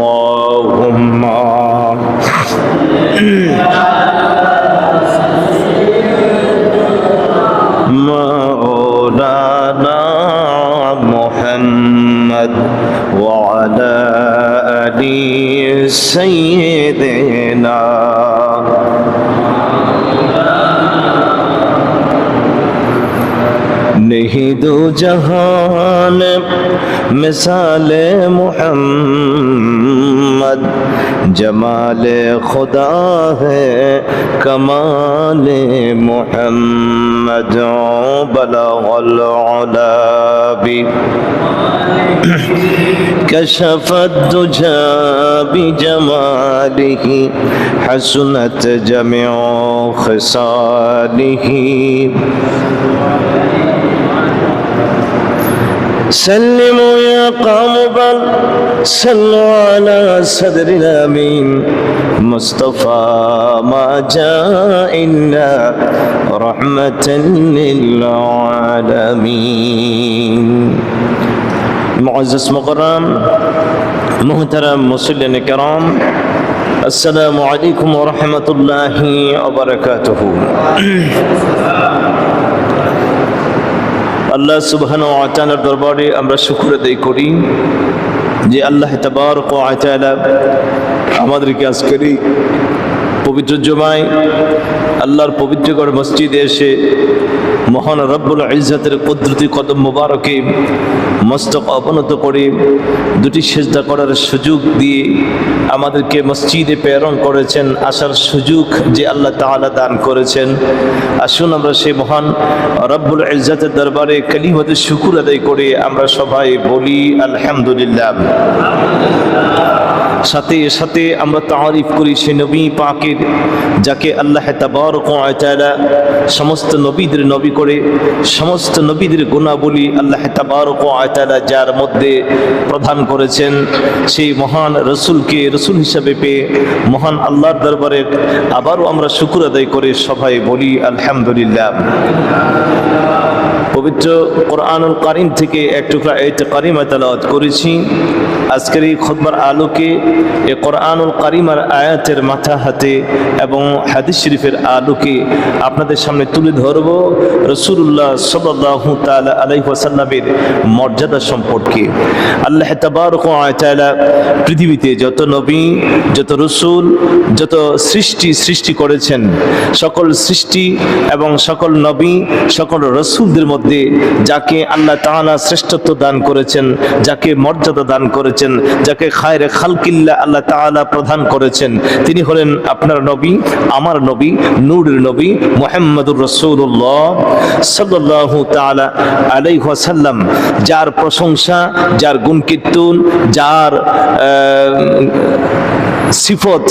اللهم مولانا محمد وعلى آل سيدنا नहीं दो जहान मिसाल मोहम्मद جمال خدا ہے کمال محمد بلغ العلا بھی كشف الدجى بجماله حسنت جميع خصاله سلموا يا قوم بل صلوا على صدر الامين مصطفى ما جاء الا رحمة للعالمين. معزز مكرم محترم مسلم کرام السلام عليكم ورحمة الله وبركاته. আল্লাহ সুবহান আচানের দরবারে আমরা শুক্র আদায় করি যে আল্লাহ তাবার ও আচালা আমাদেরকে আজকের পবিত্র জমায় আল্লাহর পবিত্রগড় মসজিদে এসে মহান রব্বুল ইজ্জতের কুদরতি কদম মুবারকে মস্তক অবনত করে দুটি সেজদা করার সুযোগ দিয়ে আমাদেরকে মসজিদে প্রেরণ করেছেন, আসার সুযোগ যে আল্লাহ তাআলা দান করেছেন। আসুন আমরা সেই মহান রব্বুল ইজ্জতের দরবারে কালিমতে শুকুর আদায় করে আমরা সবাই বলি, আলহামদুলিল্লাহ। সাথে সাথে আমরা তারিফ করি সে নবী পাকের, যাকে আল্লাহ তাবারক ওয়া তাআলা সমস্ত নবীদের নবী করে, সমস্ত নবীদের গুণাবলী আল্লাহ তাবারক ওয়া যার মধ্যে প্রধান করেছেন, সেই মহান রসুলকে রসুল হিসাবে পেয়ে মহান আল্লাহর দরবারে আবারও আমরা শুকুর আদায় করে সবাই বলি, আলহামদুলিল্লাহ। পবিত্র কোরআনুল কারিম থেকে এক টুকরা এই কারিমা তেলাওয়াত করেছি। আজকের এই খোদবার আলোকে এ কোরআনুল কারিমার আয়াতের মাথা হাতে এবং হাদিস শরীফের আলোকে আপনাদের সামনে তুলে ধরব রসুল্লাহ সাল্লাহ তালা আলাই ওয়াসাল্লামের মর্যাদা সম্পর্কে। আল্লাহ তাবারক তাআলা পৃথিবীতে যত নবী, যত রসুল, যত সৃষ্টি সৃষ্টি করেছেন, সকল সৃষ্টি এবং সকল নবী, সকল রসুলদের মধ্যে যাকে আল্লাহ তাহানা শ্রেষ্ঠত্ব দান করেছেন, যাকে মর্যাদা দান করেছেন, যাকে খায়রে খালকিল্লা আল্লাহ তালা প্রদান করেছেন। তিনি হলেন আপনার নবী, আমার নবী, নূরের নবী মোহাম্মদুর রসুল্লাহ সাল্লাহ তালা আলাইহাসাল্লাম যার প্রশংসা, যার গুণ কীর্তন যার সিফত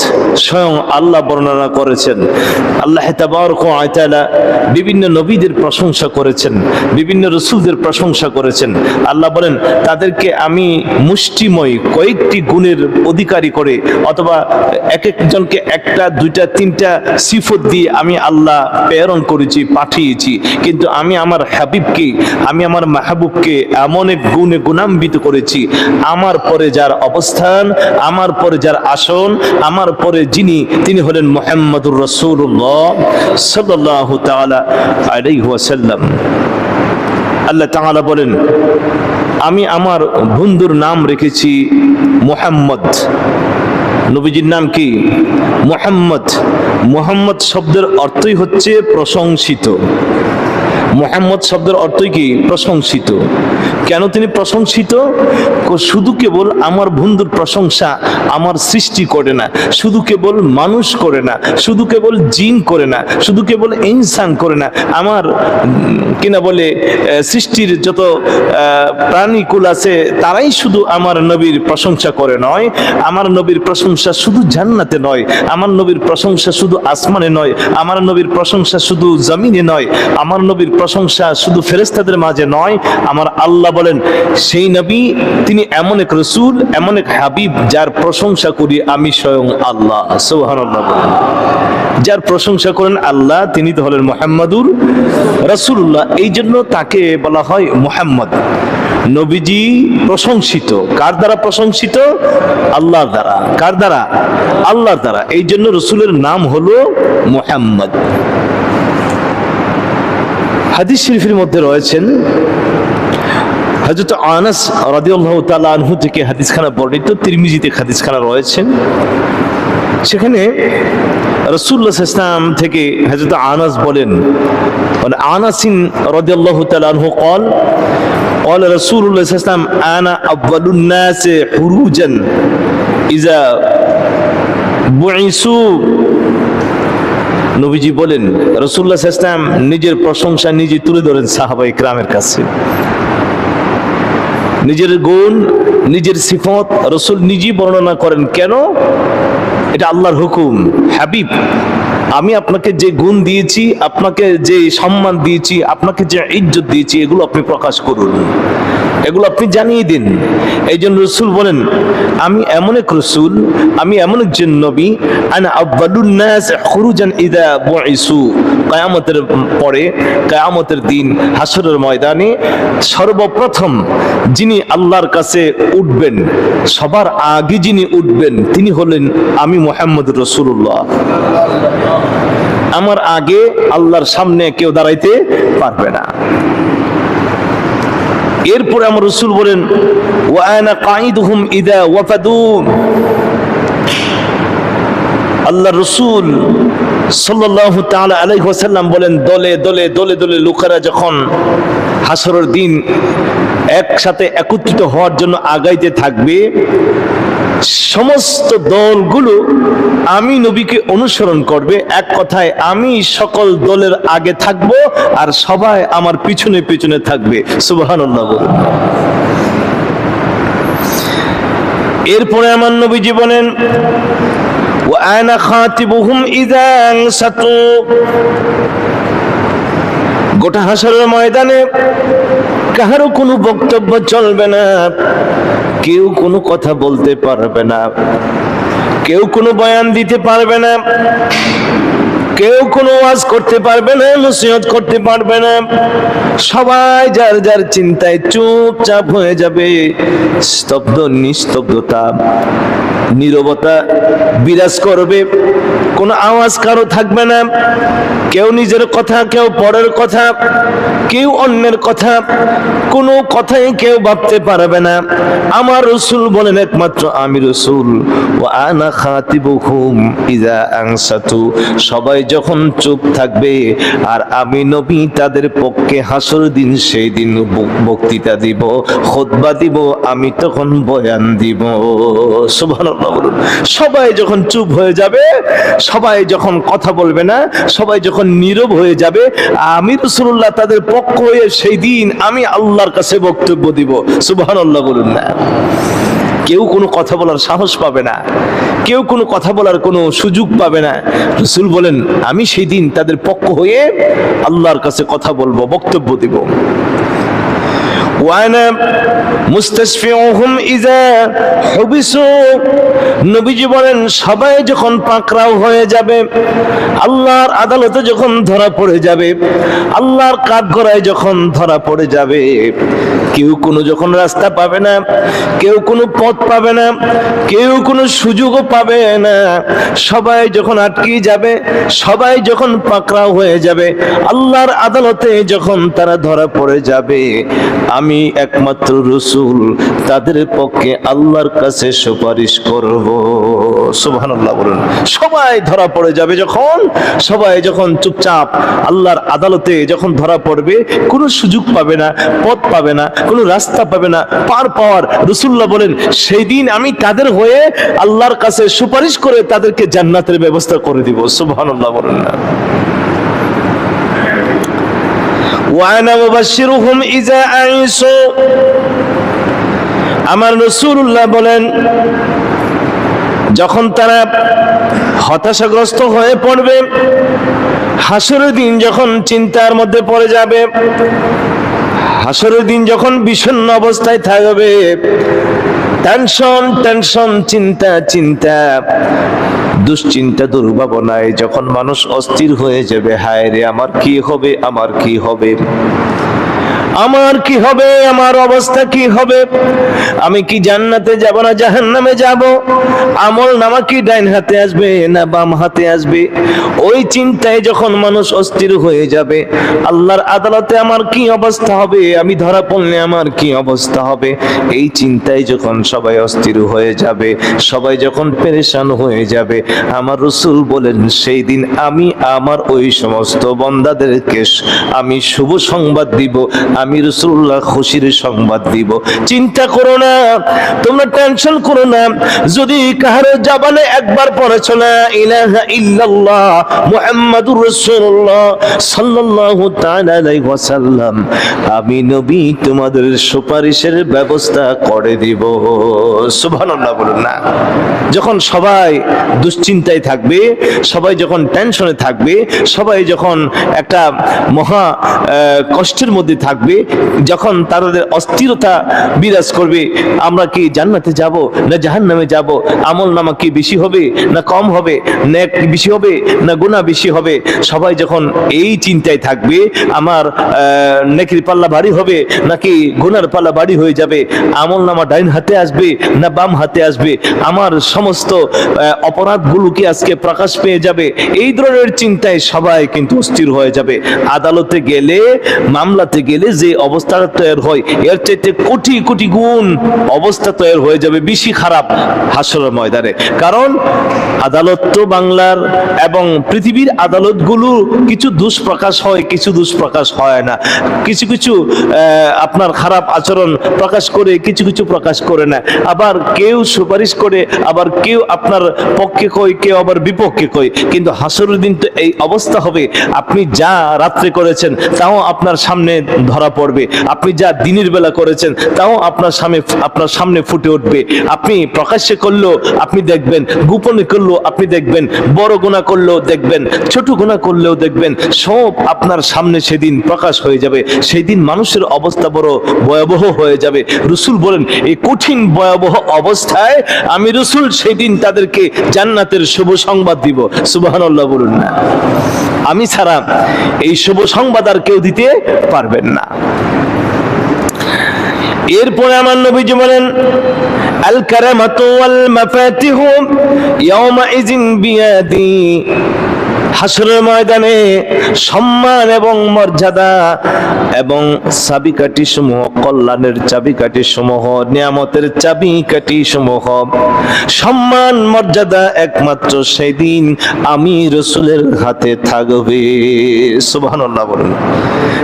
স্বয়ং আল্লাহ বর্ণনা করেছেন। আল্লাহ তাবারক বিভিন্ন নবীদের প্রশংসা করেছেন, বিভিন্ন রসুলদের প্রশংসা করেছেন। আল্লাহ বলেন, তাদেরকে আমি মুষ্টিময় কয়েকটি গুণের অধিকারী করে অথবা এক একজনকে একটা, দুইটা, তিনটা সিফত দিয়ে আমি আল্লাহ প্রেরণ করেছি, পাঠিয়েছি। কিন্তু আমি আমার হাবিবকে, আমি আমার মাহবুবকে এমন এক গুণে গুণাম্বিত করেছি, আমার পরে যার অবস্থান, আমার পরে যার আসন আমার পরে যিনি, তিনি হলেন মোহাম্মদুর রসুল্লাহ সাল্লাহ আল্লাহ তাআলা বলেন, আমি আমার বন্ধুর নাম রেখেছি মোহাম্মদ। নবীজির নাম কি? মোহাম্মদ। মোহাম্মদ শব্দের অর্থই হচ্ছে প্রশংসিত। মোহাম্মদ শব্দের অর্থই কি? প্রশংসিত। কেন তিনি প্রশংসিত? শুধু কেবল আমার বন্ধুর প্রশংসা আমার সৃষ্টি করে না। শুধু কেবল মানুষ করে না। শুধু কেবল জিন করে না। শুধু কেবল ইনসান করে না। আমার কিনা বলে সৃষ্টির যত প্রাণীকুল আছে, তারাই শুধু আমার নবীর প্রশংসা করে নয়। আমার নবীর প্রশংসা শুধু জান্নাতে নয়। আমার নবীর প্রশংসা শুধু আসমানে নয়। আমার নবীর প্রশংসা শুধু জমিনে নয়। আমার নবীর প্রশংসা শুধু ফেরেস্তাদের মাঝে নয়, আমার আল্লাহ বলেন, সেই নবী, তিনি এমন এক রসুল, এমন এক হাবিব, যার প্রশংসা করি আমি স্বয়ং আল্লাহ। বলেন। যার প্রশংসা করেন আল্লাহ, তিনি তো হলেন মোহাম্মদুর রসুল্লাহ এই জন্য তাকে বলা হয় মোহাম্মদ। নবীজি প্রশংসিত। কার দ্বারা প্রশংসিত? আল্লাহর দ্বারা। কার দ্বারা? আল্লাহর দ্বারা। এই জন্য রসুলের নাম হলো মোহাম্মদ। হাদিস শরীফের মধ্যে রয়েছেন হজরত আনাস রাদিয়াল্লাহু তাআলা আনহু থেকে হাদিসখানা বর্ণিত তিরমিজিতে হাদিসখানা রয়েছেন সেখানে রসুল্লাহ ইসলাম থেকে হজরত আনাস বলেন মানে আনাসিন রাদিয়াল্লাহু তাআলা আনহু قال قال رسول الله صلى الله عليه وسلم انا اول الناس خروجا اذا بعثوا নবীজি বলেন রসুল্লাহ ইসলাম নিজের প্রশংসা নিজে তুলে ধরেন সাহাবাই ক্রামের কাছে। নিজের গুণ, নিজের সিফত রসুল নিজেই বর্ণনা করেন। কেন? এটা আল্লাহর হুকুম। হাবিব আমি আপনাকে যে গুণ দিয়েছি, আপনাকে যে সম্মান দিয়েছি, আপনাকে যে ইজ্জত দিয়েছি, এগুলো আপনি প্রকাশ করুন। এগুলো আপনি জানিয়ে দিন। এই জন্য রসুল বলেন, আমি এমন এক রসুল, আমি এমন একজন নবী কিয়ামতের পরে, কিয়ামতের দিন হাসরের ময়দানে সর্বপ্রথম যিনি আল্লাহর কাছে উঠবেন, সবার আগে যিনি উঠবেন, তিনি হলেন আমি মোহাম্মদ রসুল্লাহ আমার আগে আল্লাহর সামনে কেউ দাঁড়াইতে পারবে না। এরপরে আমার রসুল বলেন আল্লাহ রসুল ওয়াসাল্লাম বলেন, দলে দলে দলে দলে লোকেরা যখন হাসরের দিন একসাথে একত্রিত হওয়ার জন্য আগাইতে থাকবে। সমস্ত দলগুলো আমি নবীকে অনুসরণ করবে। এক কথায় আমি সকল দলের আগে থাকব আর সবাই আমার পিছনে পিছনে থাকবে। সুবাহ এরপরে আমার জীবনেন ও আয়না খাতিবুহুম ইদাং সাতু গোটা হাসরের ময়দানে কাহারও কোনো বক্তব্য চলবে না। কেউ কোনো কথা বলতে পারবে না। কেউ কোনো বয়ান দিতে পারবে না। কেউ কোনো ওয়াজ করতে পারবে না, নসিহত করতে পারবে না। সবাই যার যার চিন্তায় চুপচাপ হয়ে যাবে। স্তব্ধ নিস্তব্ধতা, নীরবতা বিরাজ করবে। কোনো আওয়াজ কারও থাকবে না। কেউ নিজের কথা, কেউ পরের কথা, কেউ অন্যের কথা, কোনো কথাই কেউ ভাবতে পারবে না। আমার রসুল বলেন একমাত্র আমি রসুল। ও আনা খাতিবুহুম ইজা আনসাতু। সবাই যখন চুপ থাকবে, আর আমি নবী তাদের পক্ষে হাসর দিন, সেই দিন বক্তৃতা দিব খোদবা দিব, আমি তখন বয়ান দিব। সুবহানাল্লাহ সবাই যখন চুপ হয়ে যাবে সবাই যখন কথা বলবে না, সবাই যখন নীরব হয়ে যাবে, আমি রসুল্লাহ তাদের পক্ষ হয়ে সেই দিন আমি আল্লাহর কাছে বক্তব্য দিব। সুবহানাল্লাহ বলুন না। কেউ কোনো কথা বলার সাহস পাবে না। কেউ কোনো কথা বলার কোনো সুযোগ পাবে না। রসুল বলেন, আমি সেই দিন তাদের পক্ষ হয়ে আল্লাহর কাছে কথা বলব, বক্তব্য দিব। ওয়ানা মুস্তাশফিউহুম ইযা হুবিসু নবীজি বলেন সবাই যখন পাকড়াও হয়ে যাবে আল্লাহর আদালতে যখন ধরা পড়ে যাবে আল্লাহর কাঠগড়ায় যখন ধরা পড়ে যাবে কেউ কোনো যখন রাস্তা পাবে না কেউ কোনো পথ পাবে না কেউ কোনো সুযোগও পাবে না সবাই যখন আটকে যাবে সবাই যখন পাকড়াও হয়ে যাবে আল্লাহর আদালতে যখন তারা ধরা পড়ে যাবে আমি একমাত্র রসুল, তাদের পক্ষে আল্লাহর কাছে সুপারিশ করব। সুবহানাল্লাহ বলুন। সবাই ধরা পড়ে যাবে যখন, সবাই যখন চুপচাপ আল্লাহর আদালতে যখন ধরা পড়বে, কোনো সুযোগ পাবে না, পথ পাবে না, কোনো রাস্তা পাবে না, পার পাওয়ার রসুল্লাহ বলেন, সেই দিন আমি তাদের হয়ে আল্লাহর কাছে সুপারিশ করে তাদেরকে জান্নাতের ব্যবস্থা করে দিব। সুবহানাল্লাহ বলুন না। ওয়ানা মুবাশশিরুহুম ইজা আমার রাসূলুল্লাহ বলেন, যখন তারা হতাশাগ্রস্ত হয়ে পড়বে, হাসরের দিন যখন চিন্তার মধ্যে পড়ে যাবে, হাসরের দিন যখন বিষণ্ণ অবস্থায় থাকবে টেনশন টেনশন, চিন্তা চিন্তা। দুশ্চিন্তা, দুর্ভাবনায় যখন মানুষ অস্থির হয়ে যাবে, হায় রে, আমার কি হবে, আমার কি হবে? আমার কি হবে? আমার অবস্থা কি হবে? আমি কি জান্নাতে যাব না জাহান্নামে যাব? আমল নামা কি ডাইন হাতে আসবে না বাম হাতে আসবে? ওই চিন্তায় যখন মানুষ অস্থির হয়ে যাবে, আল্লাহর আদালতে আমার কি অবস্থা হবে? আমি ধরা পড়লে আমার কি অবস্থা হবে? এই চিন্তায় যখন সবাই অস্থির হয়ে যাবে, সবাই যখন পেরেশান হয়ে যাবে, আমার রসুল বলেন, সেই দিন আমি, আমার ওই সমস্ত বন্দাদেরকে আমি শুভ সংবাদ দিব আমি রসুল্লাহ খুশির সংবাদ দিব। চিন্তা করো না, তোমরা টেনশন করো না। যদি কাহারো জবানে একবার পড়েছ না ইলাহা ইল্লাল্লাহ মুহাম্মাদুর রাসূলুল্লাহ সাল্লাল্লাহু তাআলা আলাইহি ওয়াসাল্লাম, আমি নবী তোমাদের সুপারিশের ব্যবস্থা করে দিব। সুবহানাল্লাহ বলুন না। যখন সবাই দুশ্চিন্তায় থাকবে, সবাই যখন টেনশনে থাকবে, সবাই যখন একটা মহা কষ্টের মধ্যে থাকবে যখন তাদের অস্থিরতা বিরাজ করবে, আমরা কি জান্নাতে যাব, না জাহান্নামে যাব, আমল নামা কি বেশি হবে, না কম হবে, নেক বেশি হবে, না গুনাহ বেশি হবে, সবাই যখন এই চিন্তায় থাকবে, আমার নেকির পাল্লা ভারী হবে, নাকি গুনার পাল্লা ভারী হয়ে যাবে, আমল নামা ডাইন হাতে আসবে, না বাম হাতে আসবে, আমার সমস্ত অপরাধগুলো কি আজকে প্রকাশ পেয়ে যাবে, এই ধরনের চিন্তায় সবাই কিন্তু অস্থির হয়ে যাবে। আদালতে গেলে, মামলাতে গেলে যে অবস্থাটা তৈরি হয়, এর চাইতে কোটি কোটি গুণ অবস্থা তৈরি হয়ে যাবে বেশি খারাপ হাসরের ময়দানে। কারণ আদালত তো বাংলার এবং পৃথিবীর আদালতগুলো কিছু দুষ্প্রকাশ হয়, কিছু দুষ্প্রকাশ হয় না। কিছু কিছু আপনার খারাপ আচরণ প্রকাশ করে, কিছু কিছু প্রকাশ করে না। আবার কেউ সুপারিশ করে, আবার কেউ আপনার পক্ষে কই কেউ আবার বিপক্ষে কই কিন্তু হাসরের দিন তো এই অবস্থা হবে। আপনি যা রাত্রে করেছেন, তাও আপনার সামনে ধরা পড়বে। আপনি যা দিনের বেলা করেছেন, তাও আপনার সামনে আপনার সামনে ফুটে উঠবে। আপনি প্রকাশ্যে করলেও আপনি দেখবেন, গোপনে করলেও আপনি দেখবেন, বড় গুণা করলেও দেখবেন, ছোট গুণা করলেও দেখবেন, সব আপনার সামনে সেদিন প্রকাশ হয়ে যাবে। সেই দিন মানুষের অবস্থা বড় ভয়াবহ হয়ে যাবে। রসুল বলেন, এই কঠিন ভয়াবহ অবস্থায় আমি রসুল সেই দিন তাদেরকে জান্নাতের শুভ সংবাদ দিব। সুবহানাল্লাহ বলুন না। আমি ছাড়া এই শুভ সংবাদ আর কেউ দিতে পারবেন না। এরপরে আমার নবীজি বলেন আল কারামাতু ওয়াল মাফাতিহু ইয়াওমাইযিন বিয়াদি। হাসরের ময়দানে সম্মান এবং মর্যাদা এবং চাবিকাঠি সমূহ কল্যাণের চাবিকাঠি সমূহ নিয়ামতের চাবিকাঠি সমূহ সম্মান, মর্যাদা একমাত্র সেই দিন আমি রসুলের হাতে থাকবে। সুবহানাল্লাহ বলুন।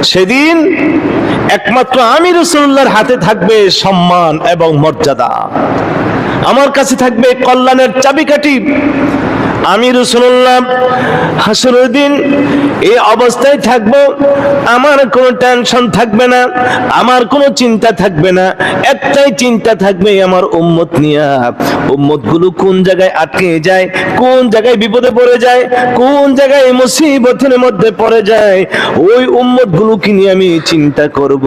সেদিন একমাত্র আমি রসুল্লাহর হাতে থাকবে সম্মান এবং মর্যাদা। আমার কাছে থাকবে কল্যাণের চাবিকাঠি। আমি রসুল্লাহ, হাসরের দিন এই অবস্থায় থাকব, আমার কোনো টেনশন থাকবে না, আমার কোনো চিন্তা থাকবে না, একটাই চিন্তা থাকবে আমার উম্মত নিয়া। উম্মতগুলো কোন জায়গায় আটকে যায়, কোন জায়গায় বিপদে পড়ে যায়, কোন জায়গায় মুসিবতের মধ্যে পড়ে যায়, ওই উম্মত গুলোকে নিয়ে আমি চিন্তা করব।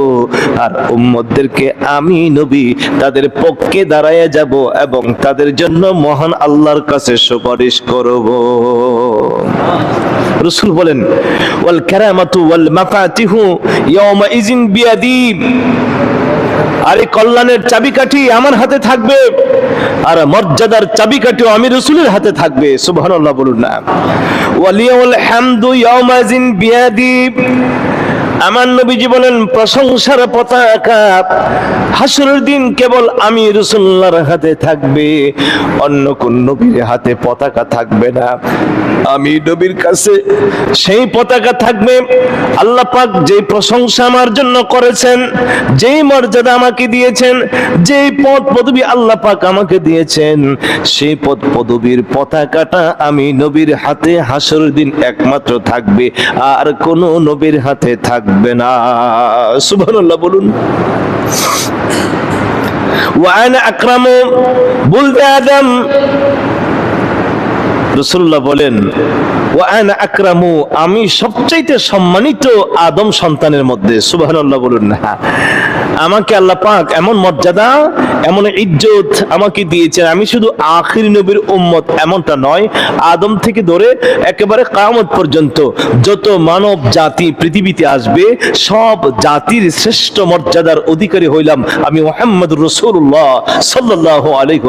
আর উম্মতদেরকে আমি নবী, তাদের পক্ষে দাঁড়ায় যাব এবং তাদের জন্য মহান আল্লাহর কাছে সুপারিশ করব। রসুল বলেন, ওয়াল কেরামাতু ওয়াল মাফাতিহু ইয়াউমা ইজিন বিয়াদি। আরে কল্যাণের চাবিকাঠি আমার হাতে থাকবে, আর মর্যাদার চাবিকাঠিও আমি রসুলের হাতে থাকবে, সুবহানাল্লাহ বলুন না। ওয়ালিয়াউল হামদু ইয়াওমাজিন বিয়াদি। আমার নবীজি বলেন, প্রশংসার পতাকা, হাসরের দিন কেবল আমি রসুল্লাহর হাতে থাকবে, অন্য কোন নবীর হাতে পতাকা থাকবে না। আমি নবীর কাছে সেই পতাকা থাকবে। আল্লাহ পাক যে প্রশংসা আমার জন্য করেছেন, যেই মর্যাদা আমাকে দিয়েছেন, যেই পদ পদবী আল্লাহ পাক আমাকে দিয়েছেন, সেই পদ পদবীর পতাকাটা আমি নবীর হাতে হাসরের দিন একমাত্র থাকবে, আর কোন নবীর হাতে থাকবে না সুবহানাল্লাহ বলুন। ওয়ানা আকরামু বুলদে আদম রসুল্লাহ বলেন ও আনা আকরামু আমি সবচাইতে সম্মানিত আদম সন্তানের মধ্যে। সুবহানাল্লাহ বলুন না। আমাকে আল্লাহ পাক এমন মর্যাদা, এমন ইজ্জত আমাকে দিয়েছেন। আমি শুধু আখির নবীর উম্মত এমনটা নয়, আদম থেকে ধরে একেবারে কামত পর্যন্ত যত মানব জাতি পৃথিবীতে আসবে, সব জাতির শ্রেষ্ঠ মর্যাদার অধিকারী হইলাম আমি মোহাম্মদ রসুল্লাহ সাল্লাহ আলাইহি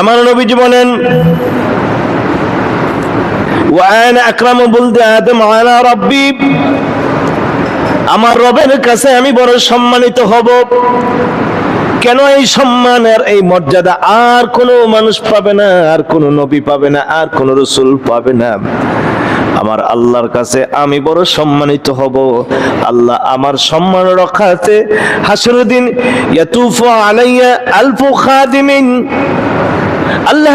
আমার নবীজি বলেন বলতে আমার রবের কাছে আমি বড় সম্মানিত হব। কেন এই সম্মান আর এই মর্যাদা? আর কোনো মানুষ পাবে না, আর কোনো নবী পাবে না, আর কোনো রসুল পাবে না। আমার আল্লাহর কাছে আমি বড় সম্মানিত হব। আল্লাহ আমার সম্মান রক্ষাতে হাসরুদ্দিন, ইয়াতুফু আলাইয়া আলফু খাদিমিন। আল্লাহ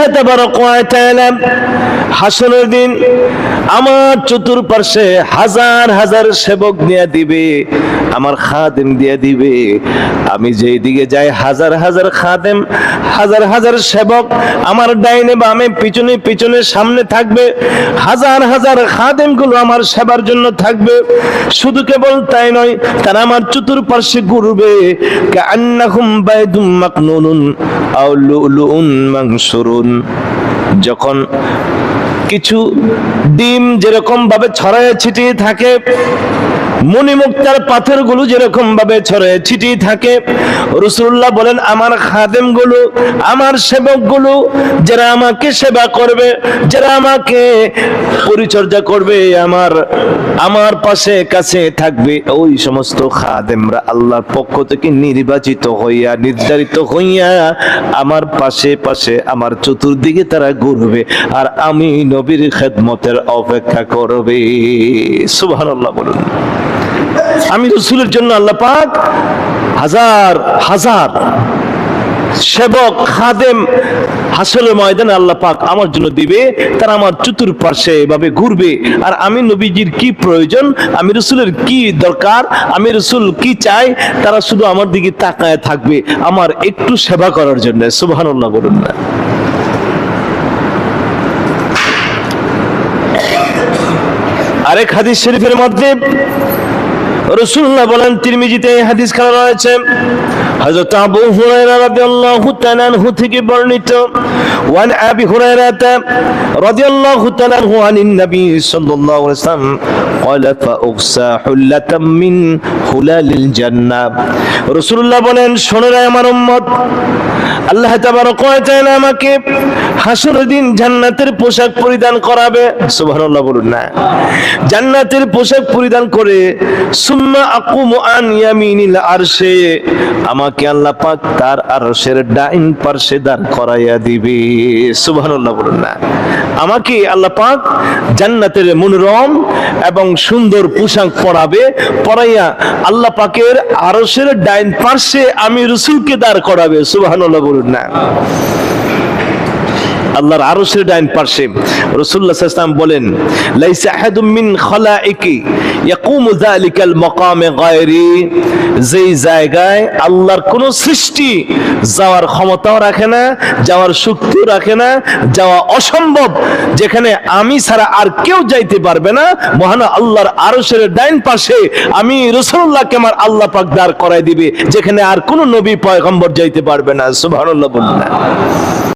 হাসনের দিন আমার চতুর্পার্শ্বে হাজার হাজার সেবক দিয়ে দিবে, আমার খাদেম দিয়ে দিবে। আমি যেই দিকে যাই, হাজার হাজার খাদেম, হাজার হাজার সেবক আমার ডাইনে বামে, পিছনে পিছনে, সামনে থাকবে। হাজার হাজার খাদেমগুলো আমার সেবার জন্য থাকবে। শুধু কেবল তাই নয়, তারা আমার চতুর্পার্শ্বে ঘুরবে। কান্নাহুম বাইদুম মাকনুনুন যখন কিছু ডিম যেরকম ভাবে ছড়ায় ছিটিয়ে থাকে মণিমুক্তার পাথরগুলো যেরকম ভাবে ছড়ায় ছিটিয়ে থাকে, রসুল্লাহ বলেন, আমার খাদেমগুলো আমার সেবকগুলো যারা আমাকে সেবা করবে, যারা আমাকে পরিচর্যা করবে, আমার আমার পাশে কাছে থাকবে। ওই সমস্ত খাদেমরা আল্লাহর পক্ষ থেকে নির্বাচিত হইয়া, নির্ধারিত হইয়া আমার পাশে পাশে আমার চতুর্দিকে তারা ঘুরবে আর আমি নবীর খেদমতের অপেক্ষা করবে। সুবহানাল্লাহ বলুন। আমি রসুলের জন্য আল্লাহ পাক হাজার হাজার সেবক, খাদেম হাসলের ময়দানে আল্লাহ পাক আমার জন্য দিবে, তারা আমার চতুর্পার্শ্বে এভাবে ঘুরবে। আর আমি নবীজির কি প্রয়োজন, আমি রসুলের কি দরকার, আমি রসুল কি চাই, তারা শুধু আমার দিকে তাকায় থাকবে, আমার একটু সেবা করার জন্য। সুবহানাল্লাহ বলুন না। আরেক হাদিস শরীফের মধ্যে রসুল্লাহ বলেন তিরমিজিতে হাদিস খানা রয়েছে। হযরত আবু হুরায়রা রাদিয়াল্লাহু তাআলা থেকে বর্ণিত ওয়ান আবি হুরায়রা রাদিয়াল্লাহু তাআলা আনহু আনিন নবী সাল্লাল্লাহু আলাইহি ওয়াসাল্লাম قال فأغسى حلة من حلال الجنة রাসূলুল্লাহ বলেন শোনো রে আমার উম্মত আল্লাহ তাবারক ওয়া তাআলা আমাকে হাসরের দিন জান্নাতের পোশাক পরিধান করাবে সুবহানাল্লাহ বলুন না জান্নাতের পোশাক পরিধান করে সুম্মা আকুমু আন ইয়ামিনিল আরশে আমাকে আল্লাহ পাক তার আরশের ডাইন পার্শ্বে দাঁড় করাইয়া দিবে সুবহানাল্লাহ বলুন না। আমাকে আল্লাহ পাক জান্নাতের মনোরম এবং সুন্দর পোশাক পরাবে, পরাইয়া আল্লাহ পাকের আরশের ডাইন পার্শ্বে আমি রসুলকে দাঁড় করাবে, সুবহানাল্লাহ বলুন না। আল্লাহর আরশের ডাইন পার্শ্বে রাসূলুল্লাহ বলেন, লাইসা মিন গায়রি যেই জায়গায় আল্লাহর সৃষ্টি যাওয়ার ক্ষমতাও রাখে না, যাওয়ার শক্তিও রাখে না, যাওয়া অসম্ভব, যেখানে আমি ছাড়া আর কেউ যাইতে পারবে না, মহান আল্লাহর আরশের ডাইন পাশে আমি রাসূলুল্লাহকে আমার আল্লাহ পাক দাঁড় করায় দিবে, যেখানে আর কোন নবী পয়গম্বর যাইতে পারবে না। সুবহানাল্লাহ